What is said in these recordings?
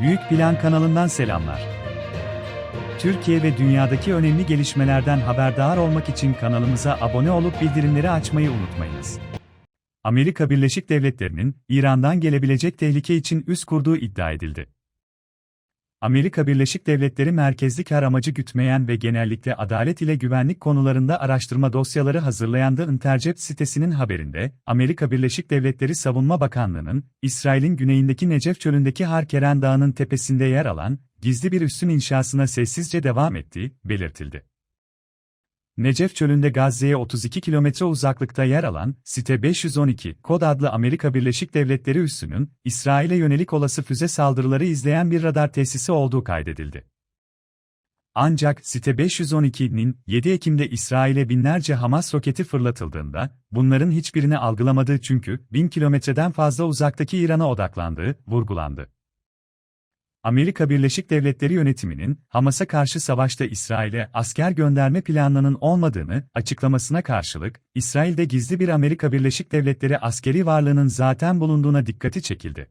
Büyük Plan kanalından selamlar. Türkiye ve dünyadaki önemli gelişmelerden haberdar olmak için kanalımıza abone olup bildirimleri açmayı unutmayınız. Amerika Birleşik Devletleri'nin İran'dan gelebilecek tehlike için üst kurduğu iddia edildi. Amerika Birleşik Devletleri merkezli kar amacı gütmeyen ve genellikle adalet ile güvenlik konularında araştırma dosyaları hazırlayan The Intercept sitesinin haberinde, Amerika Birleşik Devletleri Savunma Bakanlığı'nın, İsrail'in güneyindeki Necef çölündeki Harkeren Dağı'nın tepesinde yer alan, gizli bir üssün inşasına sessizce devam ettiği, belirtildi. Necef çölünde Gazze'ye 32 kilometre uzaklıkta yer alan, Site 512, kod adlı Amerika Birleşik Devletleri üssünün, İsrail'e yönelik olası füze saldırıları izleyen bir radar tesisi olduğu kaydedildi. Ancak Site 512'nin 7 Ekim'de İsrail'e binlerce Hamas roketi fırlatıldığında, bunların hiçbirini algılamadığı çünkü 1000 kilometreden fazla uzaktaki İran'a odaklandığı vurgulandı. Amerika Birleşik Devletleri yönetiminin Hamas'a karşı savaşta İsrail'e asker gönderme planının olmadığını açıklamasına karşılık, İsrail'de gizli bir Amerika Birleşik Devletleri askeri varlığının zaten bulunduğuna dikkati çekildi.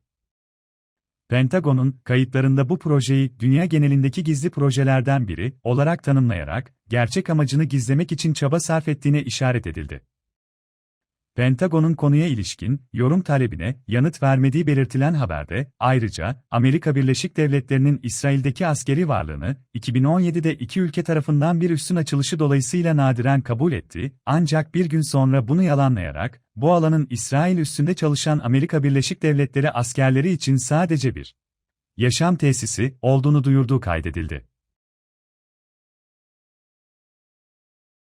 Pentagon'un kayıtlarında bu projeyi dünya genelindeki gizli projelerden biri olarak tanımlayarak gerçek amacını gizlemek için çaba sarf ettiğine işaret edildi. Pentagon'un konuya ilişkin yorum talebine yanıt vermediği belirtilen haberde, ayrıca Amerika Birleşik Devletleri'nin İsrail'deki askeri varlığını 2017'de iki ülke tarafından bir üssün açılışı dolayısıyla nadiren kabul etti, ancak bir gün sonra bunu yalanlayarak, bu alanın İsrail üstünde çalışan Amerika Birleşik Devletleri askerleri için sadece bir yaşam tesisi olduğunu duyurduğu kaydedildi.